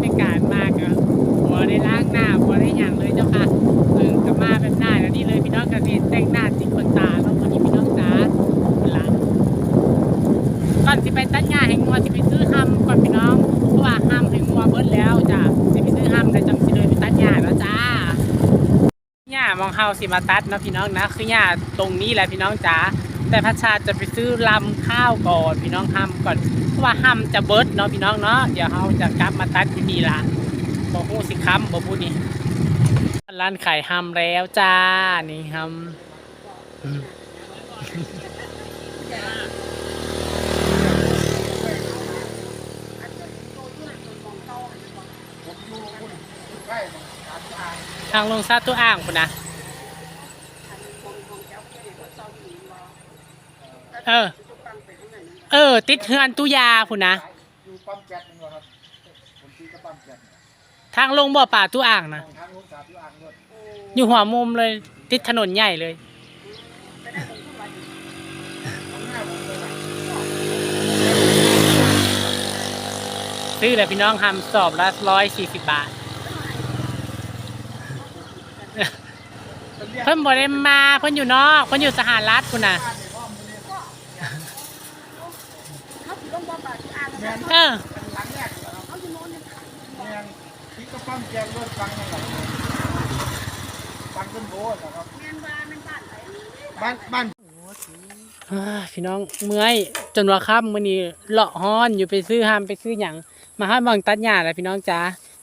ไปการมากครับบัวได้ล้างหน้าหัวได้หยั่งเลยเจ้าค่ะเออกลับมาเป็นหน้าแล้วนี่เลยพี่น้องกระสีแต่งหน้าติดคนตาแล้ววันนี้พี่น้องจ๋าหลังก่อนที่ไปตั้งหน้าแห่งงัวที่ไปซื้อห้ำก่อนพี่น้องเพราะว่าห้ำแห่งงัวเบิดแล้วจ้ะที่ไปซื้อห้ำแต่จำงสิเลยไปตั้งหน้าแล้วจ้าหญ้ามองเฮาสิมาตัดนะพี่น้องนะคือหญ้าตรงนี้แหละพี่น้องจ้า แต่พัชชาจะไปซื้อลำข้าวก่อนพี่น้องห้ำก่อนเพราะว่าห้ำจะเบิดเนาะพี่น้องเนาะเดี๋ยวเฮาจะกลับมาตัดที่นี่ละบ่ฮู้สิค้ำบ่พูดนี่ร้านขายห้ำแล้วจ้านี่ห้ำอืมทางลงซาตัวอ่างพุ่นนะ เออ เออ ติดเฮือนตุยาพุ่นนะอยู่ปั๊มแก๊สนี่ครับผมซื้อกับปั๊มแก๊สทางลงบ่อป่าตุอ่างนะทางลงสาธุอ่างด้วยอยู่หัวมุมเลย ติดถนนใหญ่เลย ซื้อเลยพี่น้องทำสอบละร้อยสี่สิบบาท เพิ่นบ่ได้มาเพิ่นอยู่นอกเพิ่นอยู่สหรัฐพุ่นน่ะ แมน เออหลังแรกเหรอครับแมนที่กับปั๊มแก๊สรถฟังนั่นแหละฟังต้นโบสครับบ้านบ้านอ่าพี่น้องเมื่อยจนว่าค่ำมื้อนี้เลาะฮ้อนอยู่ไปซื้อหามไปซื้อหยังมาหาบังตัดหญ้าแหละพี่น้องจ๋า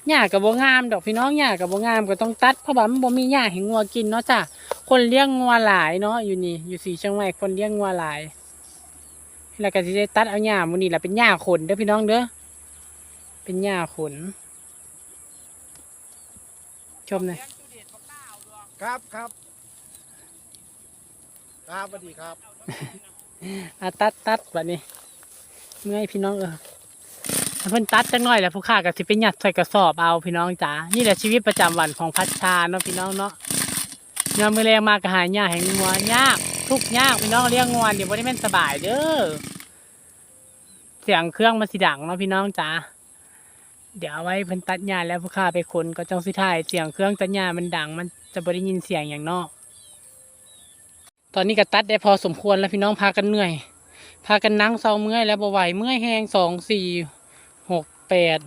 หญ้าก็บ่งามดอกพี่น้องหญ้าก็บ่งามก็ต้องตัดเพราะว่ามันบ่มีหญ้าให้งัวกินเนาะจ้ะคนเลี้ยงงัวหลายเนาะอยู่นี่อยู่สีเชียงใหม่คนเลี้ยงงัวหลาย แล้วก็สิได้ตัดเอาหญ้ามื้อนี้ล่ะเป็นหญ้าขนเด้อพี่น้องเด้อเป็นหญ้าขน ชมหน่อยครับครับครับสวัสดีครับอาตัดตัดแบบนี้เมื่อยพี่น้องเออเพิ่นตัดจังหน่อยแหล้วผู้ค้าก็สิไปยัดใส่กระสอบเอาพี่น้องจ๋านี่แหละชีวิตประจำวันของพัชชาเนาะพี่น้องเนาะยามมื้อแรงมากก็หายากแห่งงัวยาก ทุกข์ยากพี่น้องเลี้ยงงัวเดี๋ยวบ่ได้แม่นสบายเด้อเสียงเครื่องมันสิดังเนาะพี่น้องจ๋าเดี๋ยวเอาไว้เพิ่นตัดหญ้าแล้วผู้ค้าไปคนก็จังสิถ่ายเสียงเครื่องตัดหญ้ามันดัง มันจะบ่ได้ยินเสียงอย่างนอก ตอนนี้ก็ตัดได้พอสมควรแล้วพี่น้องพากันเหนื่อย พากันนั่งเศร้าเมื่อยแล้วบ่ไหวเมื่อยแหงสองสี่หกแปด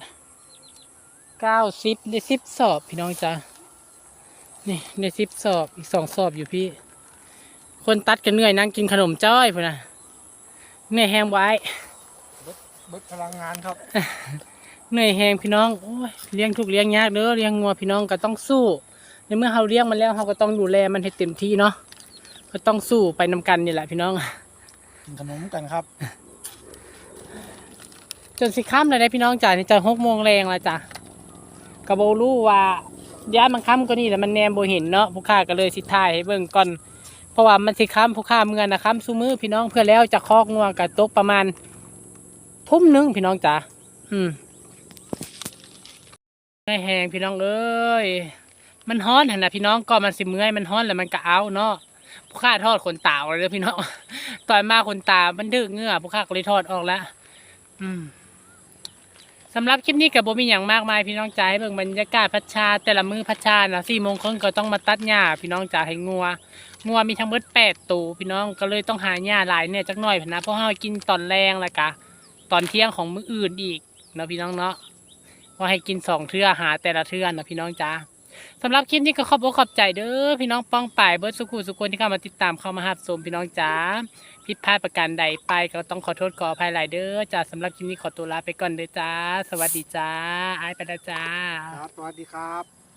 เก้าสิบได้สิบสอบพี่น้องจ้ะนี่ได้สิบสอบอีกสองสอบอยู่พี่ คนตัดกันเหนื่อยนั่งกินขนมจ้อยพุ่นนะเหนื่อยแหงไว้เบิดพลังงานครับ เหนื่อยแหงพี่น้องโอ้ยเลี้ยงทุกข์เลี้ยงยากเด้อเลี้ยงงัวพี่น้องก็ต้องสู้ ในเมื่อเราเลี้ยงมันแล้วเราก็ต้องดูแลมันให้เต็มที่เนาะก็ต้องสู้ไปนำกันนี่แหละพี่น้องกินขนมกันครับ จนสิค่ำเลยได้พี่น้องจ่ายในใจหกโมงแรงแล้วจ้ะกระโบรู้ว่าย้ายมันค่ำก็นี่แหละมันแนมโบเห็นเนาะผู้ค้าก็เลยสิถ่ายให้เบิ่งก่อนเพ ราะว่ามันสิค่ำผู้ค้าเมื่อนะค่ำซูมือพี่น้องเพื่อแล้วจะคอกงัวกับตกประมาณ ทุ่มหนึงพี่น้องจ๋าอืมไม่แหงพี่น้องเอ้ยมันฮ้อนเหั่นนะพี่น้องก็มันสิเมื่อยมันฮ้อนแล้วมันก็เอาเนาะผู้ค้าทอดขนตาออกเลยพี่น้องตอนมาขนตา มันดึกเงื่อผู้ค้าก็เลยทอดออกแล้วอืมสำหรับคลิปนี้กับโบมีอย่างมากมายพี่น้องจ๋าให้เบิ่งบรรยากาศพัชชาแต่ละมือพัชชานะสี่โมงครึ่งก็ต้องมาตัดหญ้าพี่น้องจ๋าให้งัว งัวมีทั้งหมดแปดตัวพี่น้องก็เลยต้องหาหญ้าหลายเนี่ยจักหน่อยพนะเพราะเรากินตอนแรงแล้วกะตอนเที่ยงของมื้ออื่นอีกเนาะพี่น้องเนาะว่าให้กินสองเทื่อหาแต่ละเทื่อนะพี่น้องจ๋าสำหรับคลิปนี้ก็ขอบอกขอบใจเด้อพี่น้องป้องป่ายเบิร์ดสุขุสุขคนที่เข้ามาติดตามเข้ามาหับชมพี่น้องจ๋าผิดพลาดประการใดไปก็ต้องขอโทษขออภัยหลายเด้อจ้าสำหรับคลิปนี้ขอตัวลาไปก่อนเด้อจ้า สวัสดีจ้าอายไปแล้วจ้าครับสวัสดีครับ